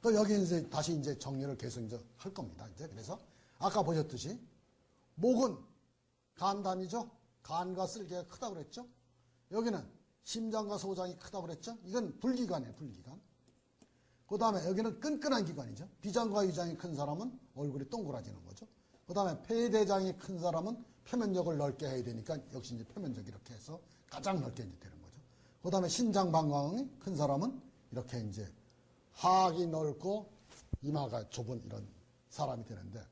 그 여기 이제 다시 이제 정리를 계속 이제 할 겁니다. 이제 그래서 아까 보셨듯이 목은 간단이죠. 간과 쓸개가 크다고 그랬죠. 여기는 심장과 소장이 크다고 그랬죠. 이건 불기관이에요. 불기관. 그 다음에 여기는 끈끈한 기관이죠. 비장과 위장이 큰 사람은 얼굴이 동그라지는 거죠. 그 다음에 폐대장이 큰 사람은 표면적을 넓게 해야 되니까 역시 이제 표면적 이렇게 해서 가장 넓게 이제 되는 거죠. 그 다음에 신장 방광이 큰 사람은 이렇게 이제 하악이 넓고 이마가 좁은 이런 사람이 되는데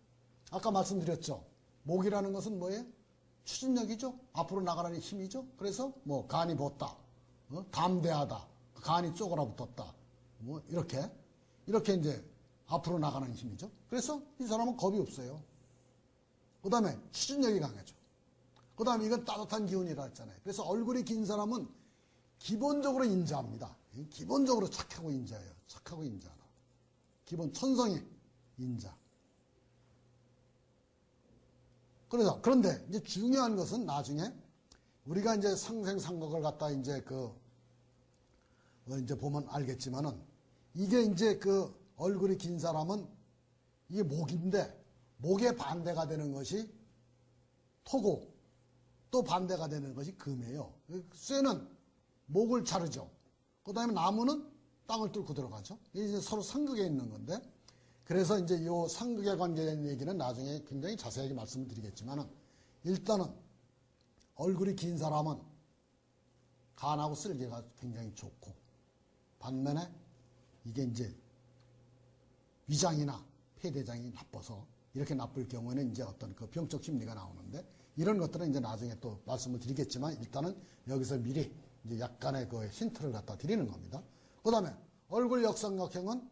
아까 말씀드렸죠. 목이라는 것은 뭐예요? 추진력이죠. 앞으로 나가라는 힘이죠. 그래서 뭐 간이 벗다, 어? 담대하다, 간이 쪼그라붙었다, 뭐 이렇게 이렇게 이제 앞으로 나가는 힘이죠. 그래서 이 사람은 겁이 없어요. 그 다음에 추진력이 강하죠. 그 다음에 이건 따뜻한 기운이라 했잖아요. 그래서 얼굴이 긴 사람은 기본적으로 인자합니다. 기본적으로 착하고 인자예요. 착하고 인자하다. 기본 천성이 인자. 그래서 그런데 이제 중요한 것은 나중에 우리가 이제 상생상각을 갖다 이제 그 어, 이제 보면 알겠지만은 이게 이제 그 얼굴이 긴 사람은 이게 목인데 목에 반대가 되는 것이 토고 또 반대가 되는 것이 금이에요. 쇠는 목을 자르죠. 그 다음에 나무는 땅을 뚫고 들어가죠. 이제 서로 상극에 있는 건데 그래서 이제 이 상극에 관계된 얘기는 나중에 굉장히 자세하게 말씀을 드리겠지만은 일단은 얼굴이 긴 사람은 간하고 쓸개가 굉장히 좋고 반면에 이게 이제 위장이나 폐대장이 나빠서 이렇게 나쁠 경우에는 이제 어떤 그 병적 심리가 나오는데 이런 것들은 이제 나중에 또 말씀을 드리겠지만 일단은 여기서 미리 이제 약간의 그 힌트를 갖다 드리는 겁니다. 그 다음에 얼굴 역삼각형은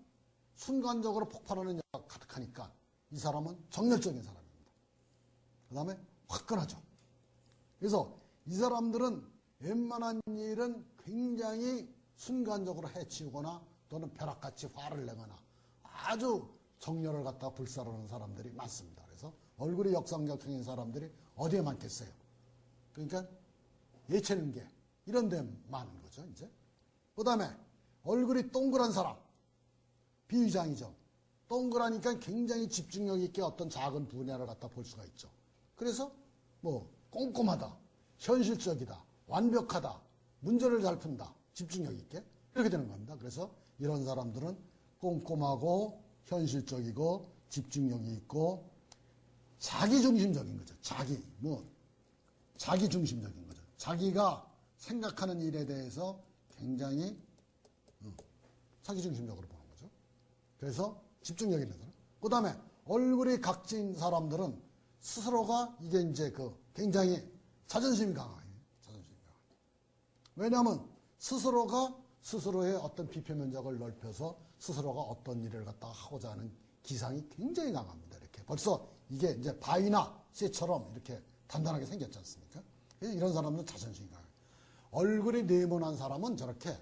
순간적으로 폭발하는 여가 가득하니까 이 사람은 정열적인 사람입니다. 그 다음에 화끈하죠. 그래서 이 사람들은 웬만한 일은 굉장히 순간적으로 해치우거나 또는 벼락같이 화를 내거나 아주 정열을 갖다 불사르는 사람들이 많습니다. 그래서 얼굴이 역삼각형인 사람들이 어디에 많겠어요? 그러니까 예체능계 이런 데 많은 거죠, 이제. 그 다음에 얼굴이 동그란 사람 비위장이죠. 동그라니까 굉장히 집중력 있게 어떤 작은 분야를 갖다 볼 수가 있죠. 그래서 뭐 꼼꼼하다, 현실적이다, 완벽하다, 문제를 잘 푼다, 집중력 있게 이렇게 되는 겁니다. 그래서 이런 사람들은 꼼꼼하고 현실적이고 집중력이 있고 자기 중심적인 거죠. 자기 뭐 자기 중심적인 거죠. 자기가 생각하는 일에 대해서 굉장히 어, 자기 중심적으로 보는 거죠. 그래서 집중력 있는 사람. 그 다음에 얼굴이 각진 사람들은 스스로가 이게 이제 그 굉장히 자존심이 강해요. 자존심이 강해요. 왜냐하면 스스로가 스스로의 어떤 비표 면적을 넓혀서 스스로가 어떤 일을 갖다 하고자 하는 기상이 굉장히 강합니다. 이렇게 벌써 이게 이제 바위나 쇠처럼 이렇게 단단하게 생겼지 않습니까? 이런 사람은 자존심이 강해요. 얼굴이 네모난 사람은 저렇게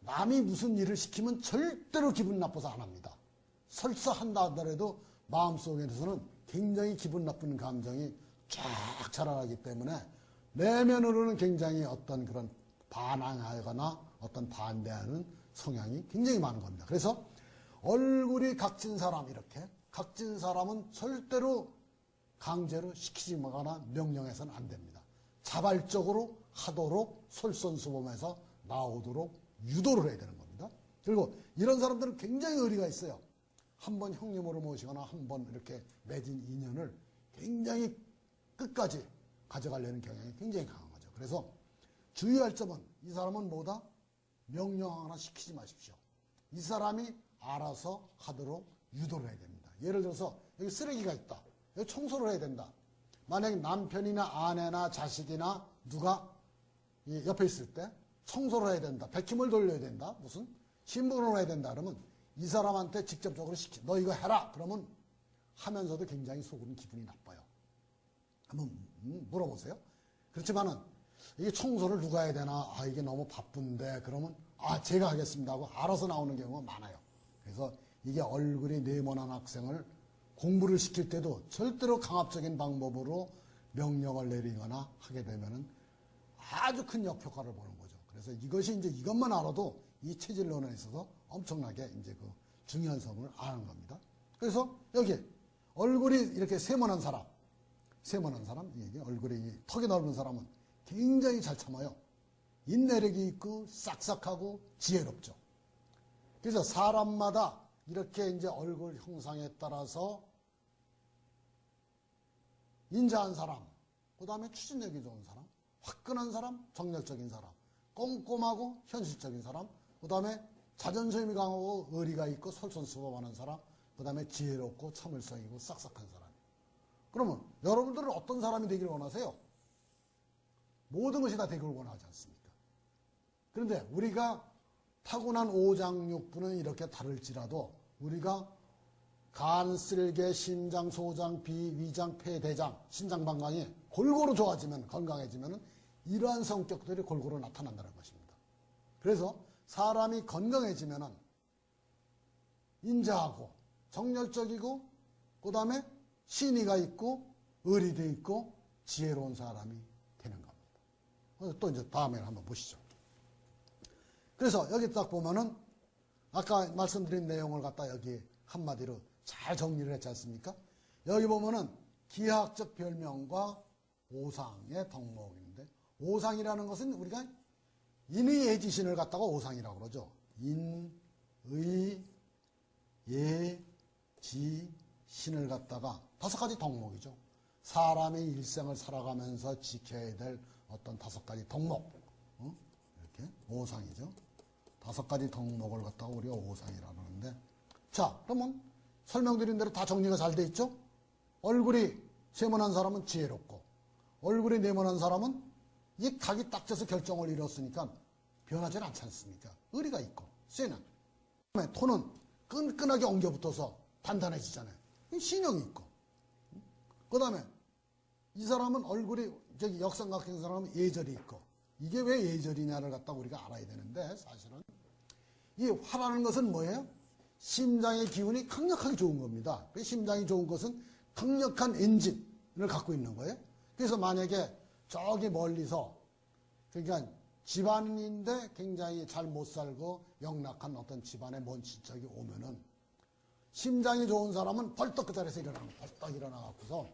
남이 무슨 일을 시키면 절대로 기분 나빠서 안 합니다. 설사 한다 하더라도 마음속에서는 굉장히 기분 나쁜 감정이 쫙 자라나기 때문에 내면으로는 굉장히 어떤 그런 반항하거나 어떤 반대하는 성향이 굉장히 많은 겁니다. 그래서 얼굴이 각진 사람 이렇게 각진 사람은 절대로 강제로 시키지 마거나 명령해서는 안 됩니다. 자발적으로 하도록 솔선수범해서 나오도록 유도를 해야 되는 겁니다. 그리고 이런 사람들은 굉장히 의리가 있어요. 한 번 형님으로 모시거나 한 번 이렇게 맺은 인연을 굉장히 끝까지 가져가려는 경향이 굉장히 강한 거죠. 그래서 주의할 점은 이 사람은 뭐다? 명령하거나 시키지 마십시오. 이 사람이 알아서 하도록 유도를 해야 됩니다. 예를 들어서 여기 쓰레기가 있다. 여기 청소를 해야 된다. 만약 남편이나 아내나 자식이나 누가 옆에 있을 때 청소를 해야 된다. 백힘을 돌려야 된다. 무슨 신분을 해야 된다. 그러면 이 사람한테 직접적으로 시키, 너 이거 해라. 그러면 하면서도 굉장히 속으로는 기분이 나빠요. 한번 음, 물어보세요. 그렇지만은 이게 청소를 누가 해야 되나? 아, 이게 너무 바쁜데. 그러면 아, 제가 하겠습니다 하고 알아서 나오는 경우가 많아요. 그래서 이게 얼굴이 네모난 학생을 공부를 시킬 때도 절대로 강압적인 방법으로 명령을 내리거나 하게 되면은 아주 큰 역효과를 보는 거죠. 그래서 이것이 이제 이것만 알아도 이 체질론에 있어서 엄청나게 이제 그 중요한 성을 아는 겁니다. 그래서 여기 얼굴이 이렇게 세모난 사람, 세모난 사람, 이게 얼굴이 턱이 넓은 사람은 굉장히 잘 참아요. 인내력이 있고 싹싹하고 지혜롭죠. 그래서 사람마다 이렇게 이제 얼굴 형상에 따라서 인자한 사람, 그 다음에 추진력이 좋은 사람, 화끈한 사람, 정력적인 사람, 꼼꼼하고 현실적인 사람, 그 다음에 자존심이 강하고 의리가 있고 솔선수범하는 사람, 그 다음에 지혜롭고 참을성이고 싹싹한 사람. 그러면 여러분들은 어떤 사람이 되기를 원하세요? 모든 것이 다 되기를 원하지 않습니까? 그런데 우리가 타고난 오장육부는 이렇게 다를지라도 우리가 간, 쓸개, 심장, 소장, 비, 위장, 폐, 대장, 신장 방광이 골고루 좋아지면 건강해지면 이러한 성격들이 골고루 나타난다는 것입니다. 그래서 사람이 건강해지면 인자하고 정열적이고 그 다음에 신의가 있고 의리도 있고 지혜로운 사람이 되는 겁니다. 또 이제 다음에 한번 보시죠. 그래서 여기 딱 보면은 아까 말씀드린 내용을 갖다 여기 한마디로 잘 정리를 했지 않습니까? 여기 보면은 기하학적 별명과 오상의 덕목인데 오상이라는 것은 우리가 인의 예지신을 갖다가 오상이라고 그러죠. 인, 의, 예, 지, 신을 갖다가 다섯 가지 덕목이죠. 사람의 일생을 살아가면서 지켜야 될 어떤 다섯 가지 덕목. 어? 이렇게 오상이죠. 다섯 가지 덕목을 갖다가 우리가 오상이라고 하는데 자 그러면 설명드린 대로 다 정리가 잘 돼 있죠? 얼굴이 세모난 사람은 지혜롭고 얼굴이 네모난 사람은 이 각이 딱 져서 결정을 이뤘으니까 변하지 않지 않습니까? 의리가 있고 쇠는 그다음에 토는 끈끈하게 엉겨붙어서 단단해지잖아요. 신형이 있고 그 다음에 이 사람은 얼굴이 저기 역삼각형 사람은 예절이 있고 이게 왜 예절이냐를 갖다 우리가 알아야 되는데 사실은 이 화라는 것은 뭐예요? 심장의 기운이 강력하게 좋은 겁니다. 그 심장이 좋은 것은 강력한 엔진을 갖고 있는 거예요. 그래서 만약에 저기 멀리서 그러니까 집안인데 굉장히 잘 못 살고 영락한 어떤 집안의 먼 친척이 오면은 심장이 좋은 사람은 벌떡 그 자리에서 일어나는 벌떡 일어나갖고서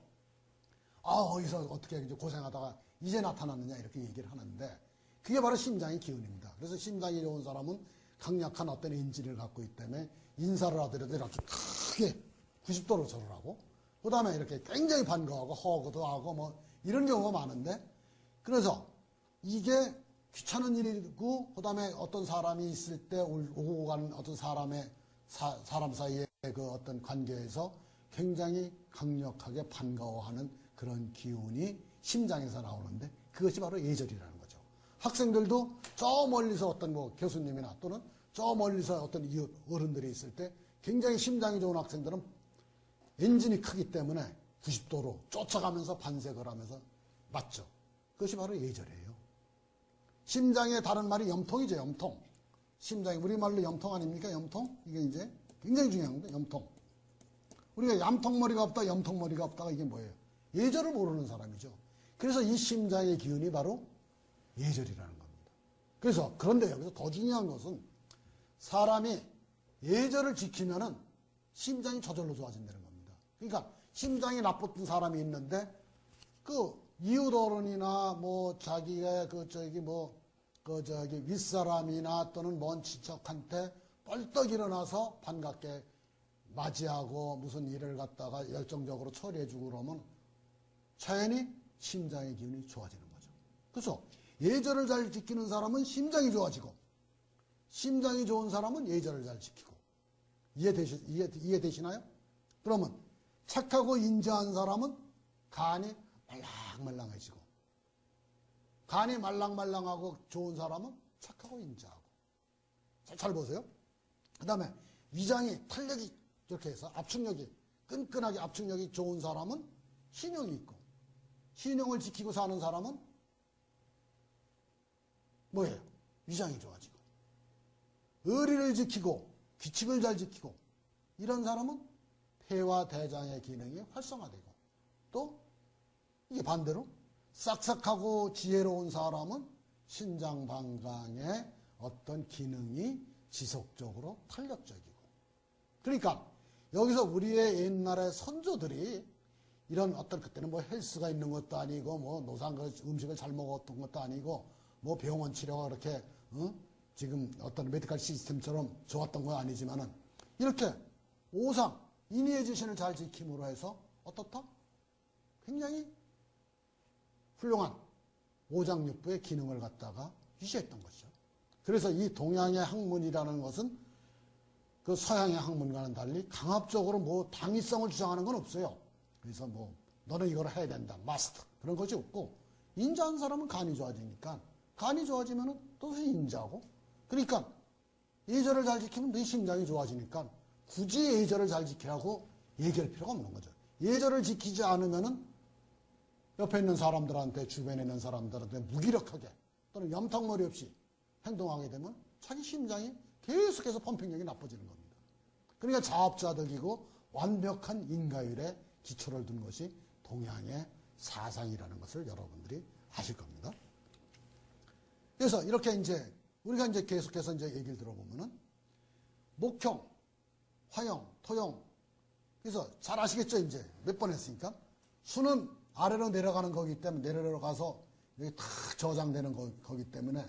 아 어디서 어떻게 이제 고생하다가 이제 나타났느냐 이렇게 얘기를 하는데 그게 바로 심장의 기운입니다. 그래서 심장이 좋은 사람은 강력한 어떤 엔진을 갖고 있기 때문에 인사를 하더라도 이렇게 크게 90도로 절을 하고 그 다음에 이렇게 굉장히 반가워하고 허그도 하고 뭐 이런 경우가 많은데 그래서 이게 귀찮은 일이고 그 다음에 어떤 사람이 있을 때 오고 가는 어떤 사람의 사, 사람 사이의 그 어떤 관계에서 굉장히 강력하게 반가워하는 그런 기운이 심장에서 나오는데 그것이 바로 예절이라는 거죠. 학생들도 저 멀리서 어떤 뭐 교수님이나 또는 저 멀리서 어떤 이웃 어른들이 있을 때 굉장히 심장이 좋은 학생들은 엔진이 크기 때문에 90도로 쫓아가면서 반색을 하면서 맞죠. 그것이 바로 예절이에요. 심장의 다른 말이 염통이죠, 염통. 심장이 우리말로 염통 아닙니까? 염통? 이게 이제 굉장히 중요한 건데, 염통. 우리가 얌통머리가 없다, 염통머리가 없다가 이게 뭐예요? 예절을 모르는 사람이죠. 그래서 이 심장의 기운이 바로 예절이라는 겁니다. 그래서 그런데 여기서 더 중요한 것은 사람이 예절을 지키면은 심장이 저절로 좋아진다는 겁니다. 그러니까 심장이 나빴던 사람이 있는데 그 이웃 어른이나 뭐 자기가 그 저기 뭐 그 저기 윗사람이나 또는 먼 친척한테 뻘떡 일어나서 반갑게 맞이하고 무슨 일을 갖다가 열정적으로 처리해주고 그러면 자연히 심장의 기운이 좋아지는 거죠. 그래서 예절을 잘 지키는 사람은 심장이 좋아지고 심장이 좋은 사람은 예절을 잘 지키고 이해되시, 이해, 이해되시나요? 그러면 착하고 인자한 사람은 간이 말랑말랑해지고 간이 말랑말랑하고 좋은 사람은 착하고 인자하고 잘, 잘 보세요. 그 다음에 위장이 탄력이 이렇게 해서 압축력이 끈끈하게 압축력이 좋은 사람은 신용이 있고 신용을 지키고 사는 사람은 뭐예요? 위장이 좋아지고 의리를 지키고 규칙을 잘 지키고 이런 사람은 폐와 대장의 기능이 활성화되고 또 이게 반대로 싹싹하고 지혜로운 사람은 신장 방광의 어떤 기능이 지속적으로 탄력적이고 그러니까 여기서 우리의 옛날의 선조들이 이런 어떤 그때는 뭐 헬스가 있는 것도 아니고 뭐 노상 음식을 잘 먹었던 것도 아니고 뭐 병원 치료가 그렇게 어? 지금 어떤 메디컬 시스템처럼 좋았던 건 아니지만은 이렇게 오상 인의의 지신을 잘 지킴으로 해서 어떻다? 굉장히 훌륭한 오장육부의 기능을 갖다가 유지했던 것이죠. 그래서 이 동양의 학문이라는 것은 그 서양의 학문과는 달리 강압적으로 뭐 당위성을 주장하는 건 없어요. 그래서 뭐 너는 이걸 해야 된다, 마스터 그런 것이 없고 인자한 사람은 간이 좋아지니까 간이 좋아지면은 또 인자고 그러니까 예절을 잘 지키면 네 심장이 좋아지니까 굳이 예절을 잘 지키라고 얘기할 필요가 없는 거죠. 예절을 지키지 않으면은 옆에 있는 사람들한테 주변에 있는 사람들한테 무기력하게 또는 염탕머리 없이 행동하게 되면 자기 심장이 계속해서 펌핑력이 나빠지는 겁니다. 그러니까 자업자득이고 완벽한 인가율에 기초를 둔 것이 동양의 사상이라는 것을 여러분들이 아실 겁니다. 그래서 이렇게 이제 우리가 이제 계속해서 이제 얘기를 들어보면은 목형, 화형, 토형. 그래서 잘 아시겠죠, 이제 몇 번 했으니까. 수는 아래로 내려가는 거기 때문에 내려가서 여기 탁 저장되는 거, 거기 때문에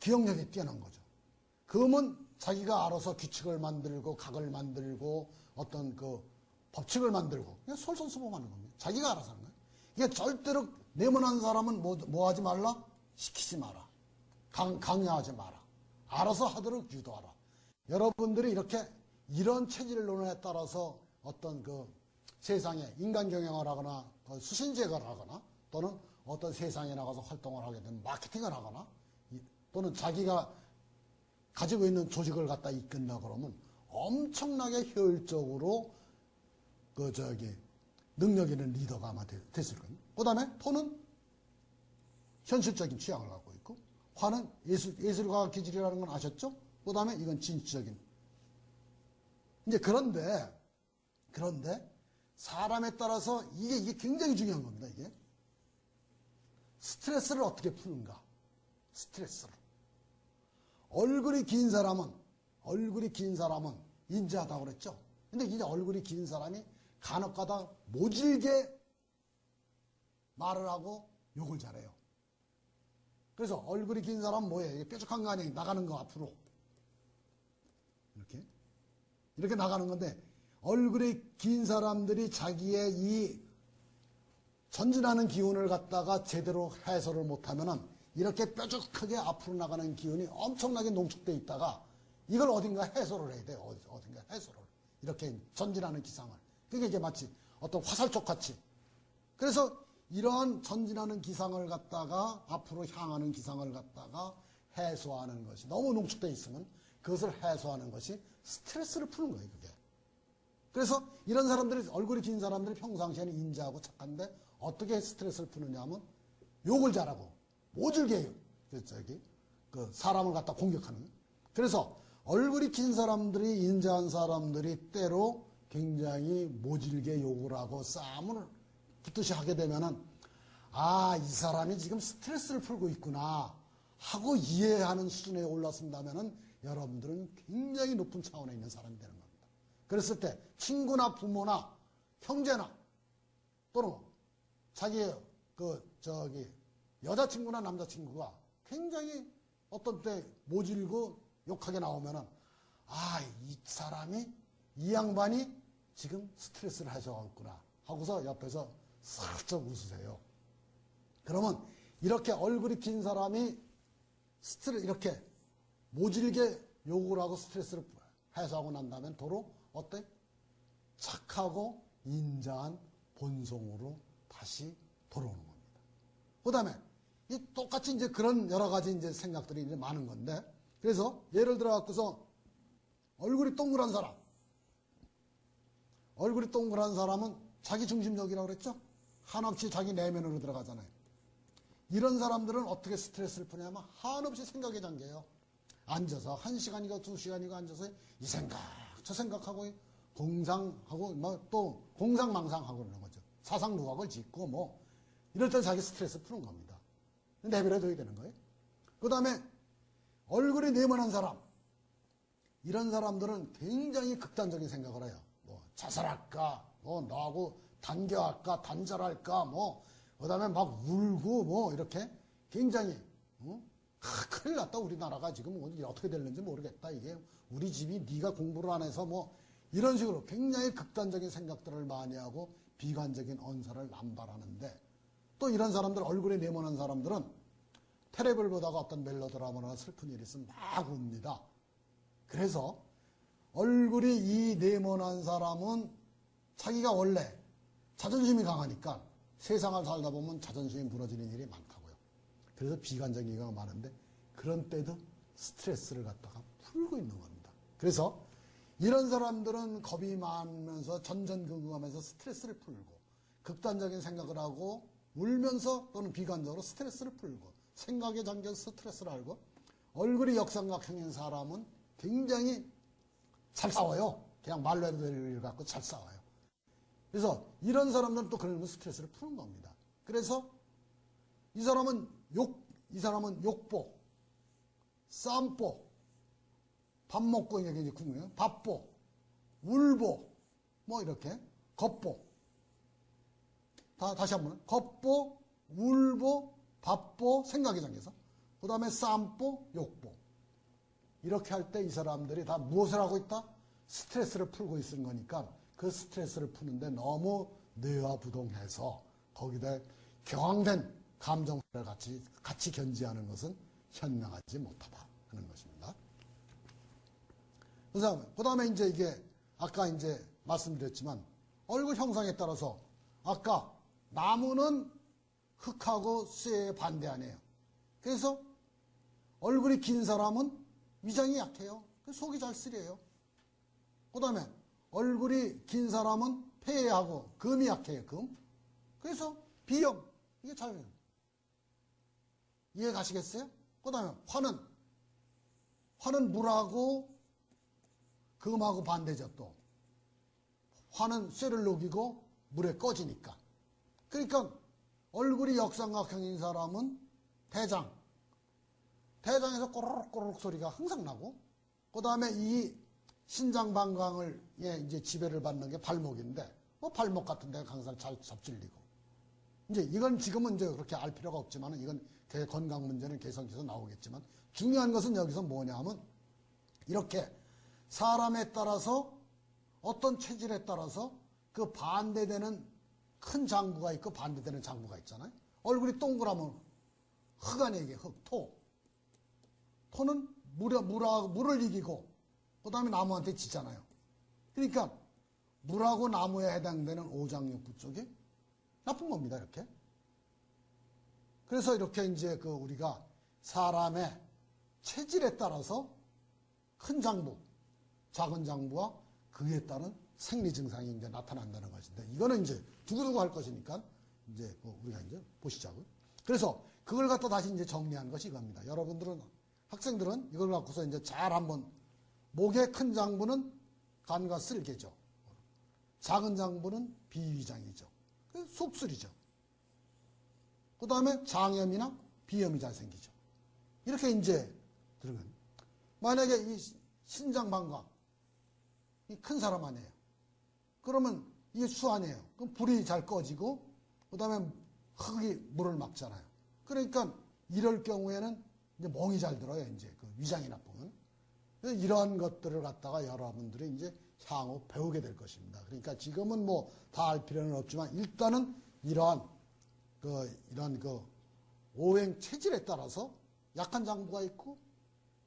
기억력이 뛰어난 거죠. 금은 자기가 알아서 규칙을 만들고 각을 만들고 어떤 그 법칙을 만들고 그냥 솔선수범하는 겁니다. 자기가 알아서 하는 거예요. 이게 절대로 내문한 사람은 뭐, 뭐 하지 말라? 시키지 마라. 강, 강요하지 마라. 알아서 하도록 유도하라. 여러분들이 이렇게 이런 체질론에 따라서 어떤 그 세상에 인간 경영을 하거나 수신제가를 하거나 또는 어떤 세상에 나가서 활동을 하게 되면 마케팅을 하거나 또는 자기가 가지고 있는 조직을 갖다 이끈다 그러면 엄청나게 효율적으로 그 저기 능력 있는 리더가 아마 됐을 거예요. 그 다음에 토는 현실적인 취향을 갖고 있고 화는 예술, 예술가 기질이라는 건 아셨죠? 그 다음에 이건 진취적인. 이제 그런데, 그런데 사람에 따라서 이게, 이게 굉장히 중요한 겁니다, 이게. 스트레스를 어떻게 푸는가. 스트레스를. 얼굴이 긴 사람은, 얼굴이 긴 사람은 인자하다고 그랬죠? 근데 이제 얼굴이 긴 사람이 간혹 가다 모질게 말을 하고 욕을 잘해요. 그래서 얼굴이 긴 사람은 뭐예요? 뾰족한 거 아니에요? 나가는 거 앞으로. 이렇게. 이렇게 나가는 건데, 얼굴이 긴 사람들이 자기의 이 전진하는 기운을 갖다가 제대로 해소를 못하면은 이렇게 뾰족하게 앞으로 나가는 기운이 엄청나게 농축돼 있다가 이걸 어딘가 해소를 해야 돼요. 어딘가 해소를. 이렇게 전진하는 기상을. 그게 이게 마치 어떤 화살촉 같이. 그래서 이러한 전진하는 기상을 갖다가 앞으로 향하는 기상을 갖다가 해소하는 것이 너무 농축되어 있으면 그것을 해소하는 것이 스트레스를 푸는 거예요, 그게. 그래서 이런 사람들이 얼굴이 긴 사람들이 평상시에는 인자하고 착한데 어떻게 스트레스를 푸느냐 하면 욕을 잘하고 모질게 그 저기 그 사람을 갖다 공격하는. 그래서 얼굴이 긴 사람들이 인자한 사람들이 때로 굉장히 모질게 욕을 하고 싸움을 붙듯이 하게 되면은 아, 이 사람이 지금 스트레스를 풀고 있구나 하고 이해하는 수준에 올랐습니다면은 여러분들은 굉장히 높은 차원에 있는 사람이 되는 겁니다. 그랬을 때 친구나 부모나 형제나 또는 자기 그 저기 여자친구나 남자친구가 굉장히 어떤 때 모질고 욕하게 나오면은 아, 이 사람이 이 양반이 지금 스트레스를 있구나 하고서 옆에서 살짝 웃으세요. 그러면 이렇게 얼굴이 긴 사람이 스트레스 이렇게 모질게 욕을 하고 스트레스를 해소하고 난 다음에 도로 어때? 착하고 인자한 본성으로 다시 돌아오는 겁니다. 그 다음에 똑같이 이제 그런 여러 가지 이제 생각들이 이제 많은 건데 그래서 예를 들어 갖고서 얼굴이 동그란 사람 얼굴이 동그란 사람은 자기 중심적이라고 그랬죠? 한없이 자기 내면으로 들어가잖아요. 이런 사람들은 어떻게 스트레스를 푸냐면 한없이 생각에 잠겨요. 앉아서 한 시간이고 두 시간이고 앉아서 이 생각 저 생각하고 공상하고 뭐 또 공상망상하고 그러는 거죠. 사상 누각을 짓고 뭐 이럴 때 자기 스트레스 푸는 겁니다. 내버려둬야 되는 거예요. 그 다음에 얼굴이 네모난 사람 이런 사람들은 굉장히 극단적인 생각을 해요. 뭐 자살할까, 뭐 너하고 단교할까, 단절할까, 뭐 그다음에 막 울고 뭐 이렇게 굉장히 어? 아, 큰일 났다 우리나라가 지금 뭐 어떻게 될는지 모르겠다 이게 우리 집이 네가 공부를 안 해서 뭐 이런 식으로 굉장히 극단적인 생각들을 많이 하고 비관적인 언사를 남발하는데 또 이런 사람들 얼굴이 네모난 사람들은 테레비를 보다가 어떤 멜로드라마나 슬픈 일이 있으면 막 웁니다. 그래서 얼굴이 이 네모난 사람은 자기가 원래 자존심이 강하니까 세상을 살다 보면 자존심이 무너지는 일이 많다고요. 그래서 비관적인 경우가 많은데 그런 때도 스트레스를 갖다가 풀고 있는 겁니다. 그래서 이런 사람들은 겁이 많으면서 전전긍긍하면서 스트레스를 풀고 극단적인 생각을 하고 울면서 또는 비관적으로 스트레스를 풀고 생각에 잠겨 스트레스를 알고 얼굴이 역삼각형인 사람은 굉장히 잘 싸워요. 그냥 말로 해도 될일 갖고 잘 싸워요. 그래서 이런 사람들은 또 그러면 스트레스를 푸는 겁니다. 그래서 이 사람은 욕, 이 사람은 욕보, 쌈보, 밥 먹고 이제 궁금해요. 밥보, 울보, 뭐 이렇게 겉보. 다, 다시 한 번. 겉보, 울보, 밥보, 생각이 잠겨서. 그 다음에 쌈보, 욕보. 이렇게 할 때 이 사람들이 다 무엇을 하고 있다? 스트레스를 풀고 있는 거니까 그 스트레스를 푸는데 너무 뇌화부동해서 거기다 경황된 감정을 같이, 같이 견지하는 것은 현명하지 못하다 하는 것입니다. 그래서 그 다음에 이제 이게 아까 이제 말씀드렸지만 얼굴 형상에 따라서 아까 나무는 흙하고 쇠에 반대하네요. 그래서 얼굴이 긴 사람은 위장이 약해요. 속이 잘 쓰려요. 그 다음에 얼굴이 긴 사람은 폐하고 금이 약해요. 금. 그래서 비염. 이게 잘 이해 가시겠어요? 그 다음에 화는 화는 물하고 금하고 반대죠 또. 화는 쇠를 녹이고 물에 꺼지니까. 그러니까 얼굴이 역삼각형인 사람은 대장. 대장에서 꼬르륵꼬르륵 소리가 항상 나고, 그 다음에 이 신장 방광을 예, 이제 지배를 받는 게 발목인데, 뭐 발목 같은 데가 항상 잘 접질리고. 이제 이건 지금은 이제 그렇게 알 필요가 없지만 이건 건강 문제는 개선해서 나오겠지만 중요한 것은 여기서 뭐냐 하면 이렇게 사람에 따라서 어떤 체질에 따라서 그 반대되는 큰 장부가 있고 반대되는 장부가 있잖아요. 얼굴이 동그라면 흙 안에 이게 흙, 토. 토는 물에, 물하고, 물을 이기고, 그 다음에 나무한테 지잖아요. 그러니까, 물하고 나무에 해당되는 오장육부 쪽이 나쁜 겁니다, 이렇게. 그래서 이렇게 이제 그 우리가 사람의 체질에 따라서 큰 장부, 작은 장부와 그에 따른 생리 증상이 이제 나타난다는 것인데, 이거는 이제 두고두고 할 것이니까, 이제 뭐 우리가 이제 보시자고요. 그래서 그걸 갖다 다시 이제 정리한 것이 이겁니다. 여러분들은 학생들은 이걸 갖고서 이제 잘 한번 목의 큰 장부는 간과 쓸개죠. 작은 장부는 비위장이죠. 그 속술이죠. 그 다음에 장염이나 비염이 잘 생기죠. 이렇게 이제 들어간. 만약에 이 신장 방광, 이 큰 사람 아니에요. 그러면 이게 수 아니에요. 그럼 불이 잘 꺼지고, 그 다음에 흙이 물을 막잖아요. 그러니까 이럴 경우에는 이제 멍이 잘 들어요. 이제 그 위장이 나쁘면. 이러한 것들을 갖다가 여러분들이 이제 향후 배우게 될 것입니다. 그러니까 지금은 뭐 다 알 필요는 없지만 일단은 이러한 그 이런 그 오행 체질에 따라서 약한 장부가 있고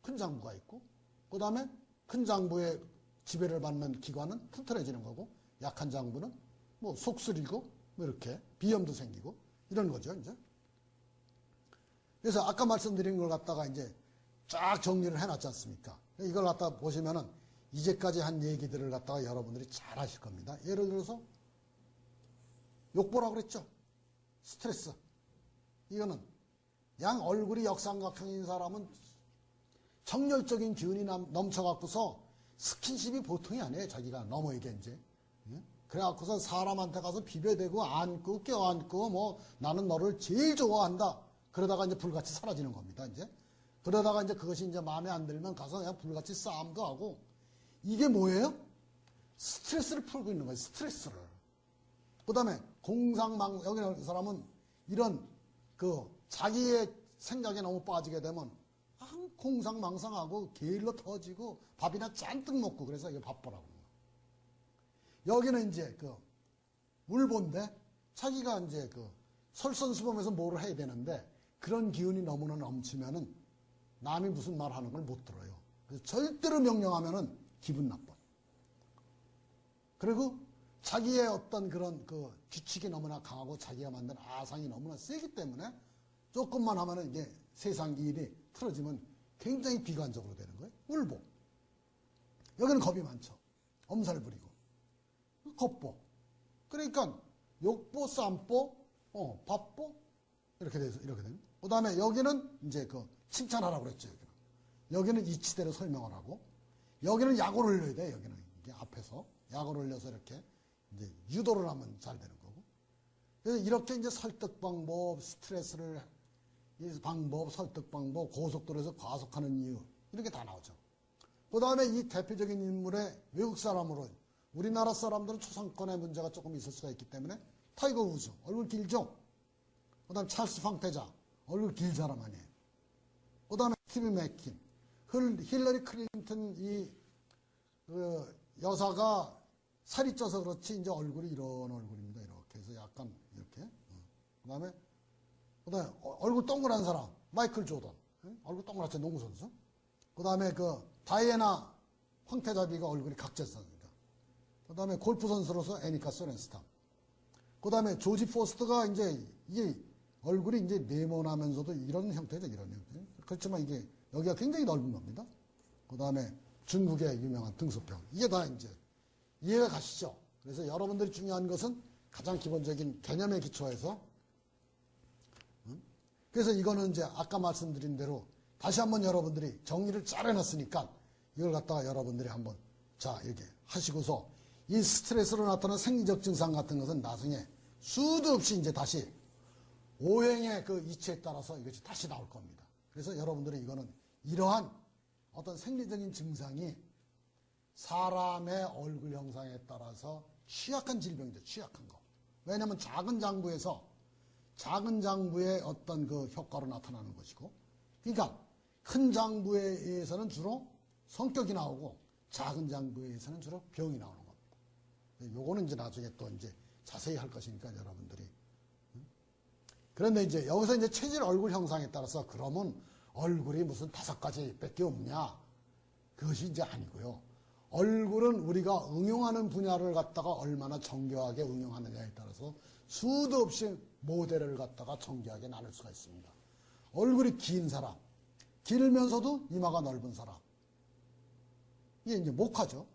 큰 장부가 있고 그 다음에 큰 장부의 지배를 받는 기관은 튼튼해지는 거고 약한 장부는 뭐 속쓰리고 뭐 이렇게 비염도 생기고 이런 거죠 이제. 그래서 아까 말씀드린 걸 갖다가 이제 쫙 정리를 해놨지 않습니까? 이걸 갖다 보시면은 이제까지 한 얘기들을 갖다가 여러분들이 잘 하실 겁니다. 예를 들어서 욕보라고 그랬죠? 스트레스. 이거는 양 얼굴이 역삼각형인 사람은 정열적인 기운이 넘쳐갖고서 스킨십이 보통이 아니에요. 자기가 넘어에게 이제. 그래갖고서 사람한테 가서 비벼대고 안고 껴안고 뭐 나는 너를 제일 좋아한다. 그러다가 이제 불같이 사라지는 겁니다. 이제. 그러다가 이제 그것이 이제 마음에 안 들면 가서 그냥 불같이 싸움도 하고 이게 뭐예요? 스트레스를 풀고 있는 거예요. 스트레스를. 그 다음에 공상망, 여기 는 사람은 이런 그 자기의 생각에 너무 빠지게 되면 아, 공상망상하고 게일로 터지고 밥이나 잔뜩 먹고 그래서 이게 바쁘라고. 여기는 이제 그 울본데 자기가 이제 그 설선수범에서 뭐를 해야 되는데 그런 기운이 너무나 넘치면은 남이 무슨 말 하는 걸 못 들어요. 그래서 절대로 명령하면은 기분 나빠. 그리고 자기의 어떤 그런 그 규칙이 너무나 강하고 자기가 만든 아상이 너무나 세기 때문에 조금만 하면은 이게 세상 일이 틀어지면 굉장히 비관적으로 되는 거예요. 울보. 여기는 겁이 많죠. 엄살 부리고. 겁보. 그러니까 욕보, 쌈보, 어, 밥보 이렇게 돼서 이렇게 되는. 그 다음에 여기는 이제 그 칭찬하라고 그랬죠. 여기는. 여기는 이치대로 설명을 하고 여기는 약을 올려야 돼. 여기는 이게 앞에서 약을 올려서 이렇게 이제 유도를 하면 잘 되는 거고. 그래서 이렇게 이제 설득 방법, 스트레스를 이 방법, 설득 방법, 고속도로에서 과속하는 이유 이렇게 다 나오죠. 그 다음에 이 대표적인 인물의 외국 사람으로 우리나라 사람들은 초상권의 문제가 조금 있을 수가 있기 때문에 타이거 우즈 얼굴 길죠. 그 다음에 찰스 황태자 얼굴 길 사람 아니에요. 그 다음에 스티브 맥킨 힐러리 클린턴 이 그 여사가 살이 쪄서 그렇지 이제 얼굴이 이런 얼굴입니다. 이렇게 해서 약간 이렇게. 그 다음에 그 다음에 얼굴 동그란 사람 마이클 조던 얼굴 동그랗죠 농구 선수. 그 다음에 그 다이애나 황태자비가 얼굴이 각졌습니다. 그 다음에 골프 선수로서 애니카 소렌스타. 그 다음에 조지 포스트가 이제 이게 얼굴이 이제 네모나면서도 이런 형태죠, 이런 형태. 그렇지만 이게 여기가 굉장히 넓은 겁니다. 그 다음에 중국의 유명한 등소평. 이게 다 이제 이해가 가시죠? 그래서 여러분들이 중요한 것은 가장 기본적인 개념에 기초해서 그래서 이거는 이제 아까 말씀드린 대로 다시 한번 여러분들이 정리를 잘 해놨으니까 이걸 갖다가 여러분들이 한번 자 이렇게 하시고서 이 스트레스로 나타나는 생리적 증상 같은 것은 나중에 수도 없이 이제 다시 오행의 그 이치에 따라서 이것이 다시 나올 겁니다. 그래서 여러분들이 이거는 이러한 어떤 생리적인 증상이 사람의 얼굴 형상에 따라서 취약한 질병이죠. 취약한 거. 왜냐하면 작은 장부에서 작은 장부의 어떤 그 효과로 나타나는 것이고, 그러니까 큰 장부에 의해서는 주로 성격이 나오고 작은 장부에 의해서는 주로 병이 나오는 겁니다. 요거는 이제 나중에 또 이제 자세히 할 것이니까 여러분들이. 그런데 이제 여기서 이제 체질 얼굴 형상에 따라서 그러면 얼굴이 무슨 다섯 가지 밖에 없냐? 그것이 이제 아니고요. 얼굴은 우리가 응용하는 분야를 갖다가 얼마나 정교하게 응용하느냐에 따라서 수도 없이 모델을 갖다가 정교하게 나눌 수가 있습니다. 얼굴이 긴 사람, 길면서도 이마가 넓은 사람. 이게 이제 목화죠.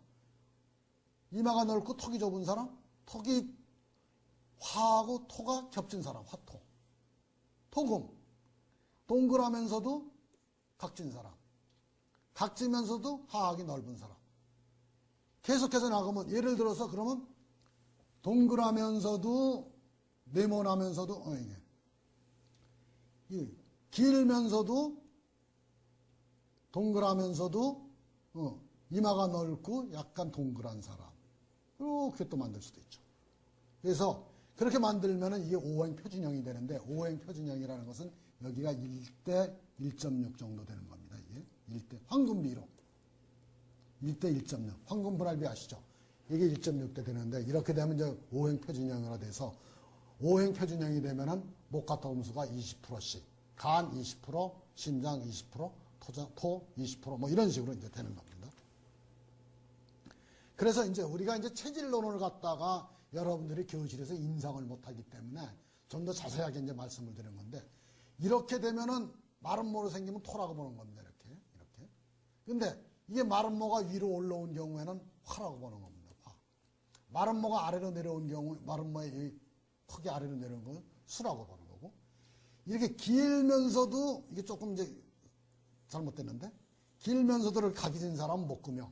이마가 넓고 턱이 좁은 사람, 턱이 화하고 토가 겹친 사람, 화토. 토금, 동그라면서도 각진 사람. 각지면서도 하악이 넓은 사람. 계속해서 나가면 예를 들어서 그러면 동그라면서도 네모나면서도 어 이게 길면서도 동그라면서도 어, 이마가 넓고 약간 동그란 사람 이렇게 또 만들 수도 있죠. 그래서 그렇게 만들면은 이게 오행 표준형이 되는데 오행 표준형이라는 것은 여기가 1대 1.6 정도 되는 겁니다. 이게 1대 황금비로 1대 1.6 황금 분할비 아시죠? 이게 1.6대 되는데 이렇게 되면 이제 오행 표준형으로 돼서 오행 표준형이 되면은 목가토 음수가 20%씩 간 20%, 심장 20%, 토, 토 20%뭐 이런 식으로 이제 되는 겁니다. 그래서 이제 우리가 이제 체질론을 갖다가 여러분들이 교실에서 인상을 못하기 때문에 좀 더 자세하게 이제 말씀을 드리는 건데 이렇게 되면은 마른 모로 생기면 토라고 보는 겁니다. 이렇게 이렇게. 근데 이게 마른 모가 위로 올라온 경우에는 화라고 보는 겁니다. 화. 마른 모가 아래로 내려온 경우 마른 모의 턱이 아래로 내려온 건 수라고 보는 거고 이렇게 길면서도 이게 조금 이제 잘못됐는데 길면서도 각이진 사람은 목구명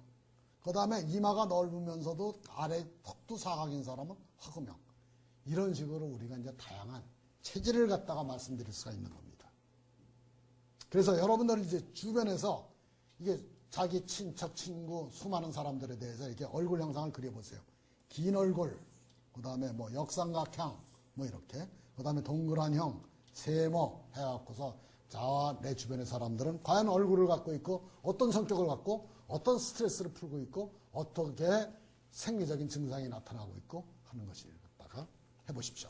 그 다음에 이마가 넓으면서도 아래 턱도 사각인 사람은 화구명. 이런 식으로 우리가 이제 다양한 체질을 갖다가 말씀드릴 수가 있는 겁니다. 그래서 여러분들 이제 주변에서 이게 자기 친척, 친구, 수많은 사람들에 대해서 이렇게 얼굴 형상을 그려보세요. 긴 얼굴, 그 다음에 뭐 역삼각형, 뭐 이렇게, 그 다음에 동그란 형, 세모 해갖고서 자와 내 주변의 사람들은 과연 얼굴을 갖고 있고 어떤 성격을 갖고 어떤 스트레스를 풀고 있고 어떻게 생리적인 증상이 나타나고 있고 하는 것을 갖다가 해보십시오.